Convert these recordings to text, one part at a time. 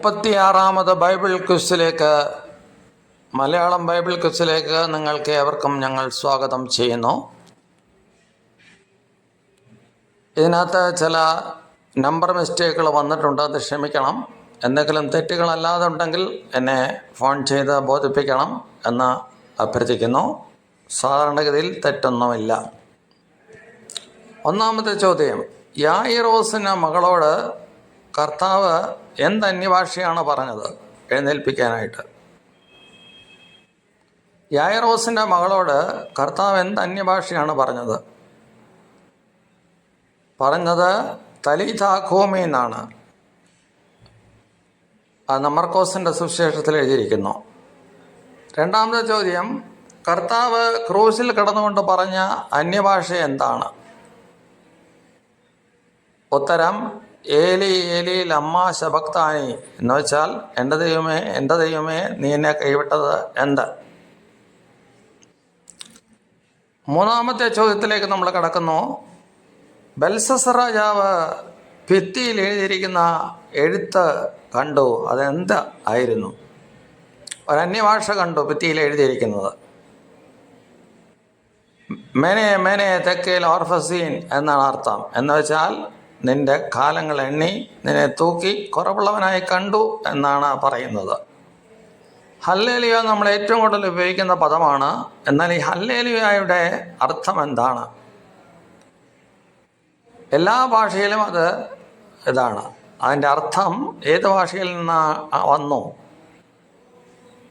മുപ്പത്തിയാറാമത് Bible ക്വിസിലേക്ക് Malayalam Bible ക്വിസിലേക്ക് നിങ്ങൾക്ക് ഏവർക്കും ഞങ്ങൾ സ്വാഗതം ചെയ്യുന്നു. ഇതിനകത്ത് ചില നമ്പർ മിസ്റ്റേക്കുകൾ വന്നിട്ടുണ്ട് അത് ക്ഷമിക്കണം. എന്തെങ്കിലും തെറ്റുകളല്ലാതെ ഉണ്ടെങ്കിൽ എന്നെ ഫോൺ ചെയ്ത് ബോധിപ്പിക്കണം എന്ന് അഭ്യർത്ഥിക്കുന്നു. സാധാരണഗതിയിൽ തെറ്റൊന്നുമില്ല. ഒന്നാമത്തെ ചോദ്യം യായിറോസിന് മകളോട് കർത്താവ് എന്ത് അന്യഭാഷയാണ് പറഞ്ഞത്? എഴുന്നേൽപ്പിക്കാനായിട്ട്. യായറോസിന്റെ മകളോട് കർത്താവ് എന്ത് അന്യഭാഷയാണ് പറഞ്ഞത്? പറഞ്ഞത് തലിതാഖോമി എന്നാണ്. അത് നമർക്കോസിന്റെ സുവിശേഷത്തിൽ എഴുതിയിരിക്കുന്നു. രണ്ടാമത്തെ ചോദ്യം കർത്താവ് ക്രൂസിൽ കിടന്നുകൊണ്ട് പറഞ്ഞ അന്യഭാഷ എന്താണ്? ഉത്തരം ഏലി ഏലി ലമ്മ ശബക്താനി എന്ന് വെച്ചാൽ എന്റെ ദൈവമേ എന്റെ ദൈവമേ നീ എന്നെ കൈവിട്ടത് എന്ത്? മൂന്നാമത്തെ ചോദ്യത്തിലേക്ക് നമ്മൾ കടക്കുന്നു. ബൽസസ രാജാവ് ഭിത്തിയിൽ എഴുതിയിരിക്കുന്ന എഴുത്ത് കണ്ടു. അതെന്ത് ആയിരുന്നു? ഒരന്യഭാഷ കണ്ടു ഭിത്തിയിൽ എഴുതിയിരിക്കുന്നത്. മെനെ മെനെ തെക്കേൽ ഓർഫസീൻ എന്നാണ് അർത്ഥം. എന്ന് വെച്ചാൽ നിന്റെ കാലങ്ങൾ എണ്ണി നിന്നെ തൂക്കി കുറവുള്ളവനായി കണ്ടു എന്നാണ് പറയുന്നത്. ഹല്ലേലിയ നമ്മൾ ഏറ്റവും കൂടുതൽ ഉപയോഗിക്കുന്ന പദമാണ്. എന്നാൽ ഈ ഹല്ലേലിയായുടെ അർത്ഥം എന്താണ്? എല്ലാ ഭാഷയിലും അത് ഇതാണ്. അതിന്റെ അർത്ഥം ഏത് ഭാഷയിൽ നിന്ന് വന്നു?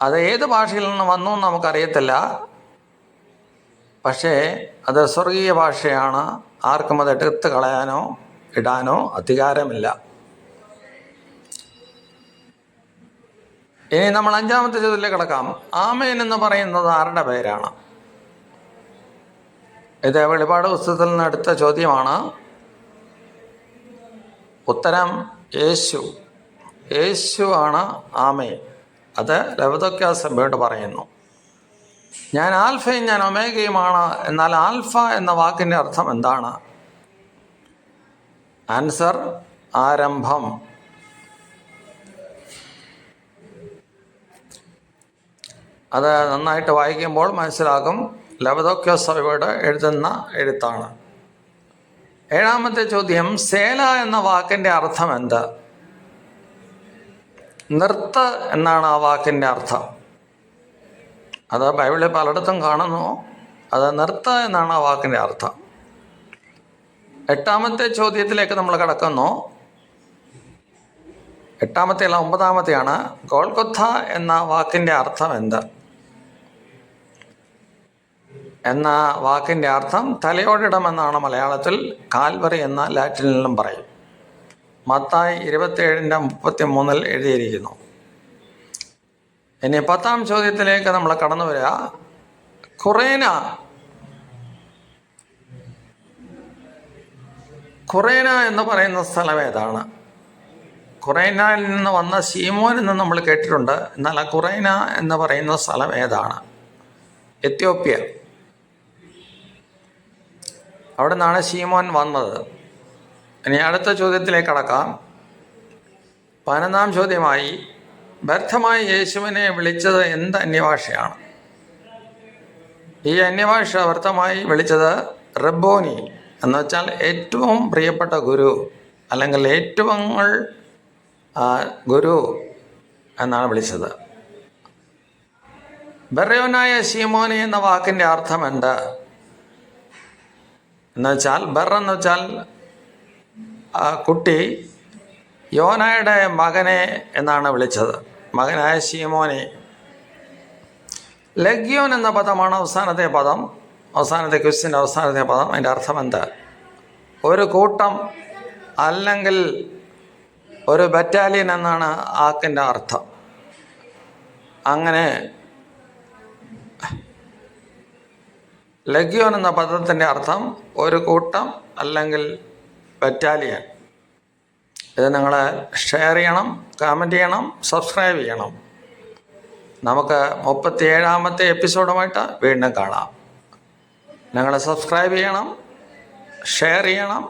അത് ഏത് ഭാഷയിൽ നിന്ന് വന്നു എന്ന് നമുക്കറിയത്തില്ല. പക്ഷേ അത് സ്വർഗീയ ഭാഷയാണ്. ആർക്കും അത് എടുത്ത് കളയാനോ ഇടാനോ അധികാരമില്ല. ഇനി നമ്മൾ അഞ്ചാമത്തെ ചോദ്യത്തിലേക്ക് കിടക്കാം. ആമേൻ എന്ന് പറയുന്നത് ആരുടെ പേരാണ്? ഇത് വെളിപാട് പുസ്തകത്തിൽ നിന്ന് എടുത്ത ചോദ്യമാണ്. ഉത്തരം യേശു. യേശു ആണ് ആമേ അത് ലവതോക്യ സഭയോട് പറയുന്നു. ഞാൻ ആൽഫയും ഞാൻ ഒമേഗയുമാണ് എന്നാൽ ആൽഫ എന്ന വാക്കിന്റെ അർത്ഥം എന്താണ്? ആൻസർ ആരംഭം. അത് നന്നായിട്ട് വായിക്കുമ്പോൾ മനസ്സിലാകും. ലവതോക്യ സഭയോട് എഴുതുന്ന എഴുത്താണ്. ഏഴാമത്തെ ചോദ്യം സേല എന്ന വാക്കിന്റെ അർത്ഥം എന്ത്? നിർത്ത് എന്നാണ് ആ വാക്കിന്റെ അർത്ഥം. അത് ബൈബിളിൽ പലയിടത്തും കാണുന്നു. അത് നിർത്ത് എന്നാണ് ആ വാക്കിന്റെ അർത്ഥം. എട്ടാമത്തെ ചോദ്യത്തിലേക്ക് നമ്മൾ കടക്കുന്നു. എട്ടാമത്തെ അല്ല ഒമ്പതാമത്തെയാണ്. ഗോൾക്കൊത്ത എന്ന വാക്കിന്റെ അർത്ഥം എന്ത്? എന്ന വാക്കിന്റെ അർത്ഥം തലയോടിടം എന്നാണ് മലയാളത്തിൽ. കാൽവറി എന്ന ലാറ്റിനിലും പറയും. മത്തായി ഇരുപത്തിയേഴിന്റെ മുപ്പത്തി മൂന്നിൽ എഴുതിയിരിക്കുന്നു. ഇനി പത്താം ചോദ്യത്തിലേക്ക് നമ്മൾ കടന്നു വരിക. ഖുറേന ഖുറേന എന്ന് പറയുന്ന സ്ഥലം ഏതാണ്? ഖുറൈനയിൽ നിന്ന് വന്ന സീമോൻ എന്ന് നമ്മൾ കേട്ടിട്ടുണ്ട്. എന്നാൽ ആ ഖുറൈന എന്ന് പറയുന്ന സ്ഥലം ഏതാണ്? എത്യോപ്യ. അവിടെ നിന്നാണ് സീമോൻ വന്നത്. ഇനി അടുത്ത ചോദ്യത്തിലേക്ക് കടക്കാം. പതിനൊന്നാം ചോദ്യമായി വ്യർത്ഥമായി യേശുവിനെ വിളിച്ചത് എന്ത് അന്യഭാഷയാണ്? ഈ അന്യഭാഷ വ്യർത്ഥമായി വിളിച്ചത് റബ്ബോനി എന്ന് വെച്ചാൽ ഏറ്റവും പ്രിയപ്പെട്ട ഗുരു അല്ലെങ്കിൽ ഏറ്റവും ഗുരു എന്നാണ് വിളിച്ചത്. ബെറയോനായ ശീമോനി എന്ന വാക്കിന്റെ അർത്ഥം എന്ത് എന്നുവെച്ചാൽ ബെറെന്ന് വെച്ചാൽ കുട്ടി യോനയുടെ മകനെ എന്നാണ് വിളിച്ചത്. മകനായ ശീമോനെ. ലഗ്യോൻ എന്ന പദമാണ് അവസാനത്തെ പദം. അവസാനത്തെ ക്വസ്റ്റിന്റെ അവസാനത്തെ പദം അതിന്റെ അർത്ഥം എന്താ? ഒരു കൂട്ടം അല്ലെങ്കിൽ ഒരു ബറ്റാലിയൻ എന്നാണ് ആക്കിന്റെ അർത്ഥം. അങ്ങനെ ലഗ്യോൻ എന്ന പദത്തിന്റെ അർത്ഥം ഒരു കൂട്ടം അല്ലെങ്കിൽ ബറ്റാലിയൻ ഇത് നിങ്ങൾ ഷെയർ ചെയ്യണം കമന്റ് ചെയ്യണം സബ്സ്ക്രൈബ് ചെയ്യണം. നമുക്ക് മുപ്പത്തി ഏഴാമത്തെ എപ്പിസോഡുമായിട്ട് വീണ്ടും കാണാം. നിങ്ങൾ സബ്സ്ക്രൈബ് ചെയ്യണം ഷെയർ ചെയ്യണം.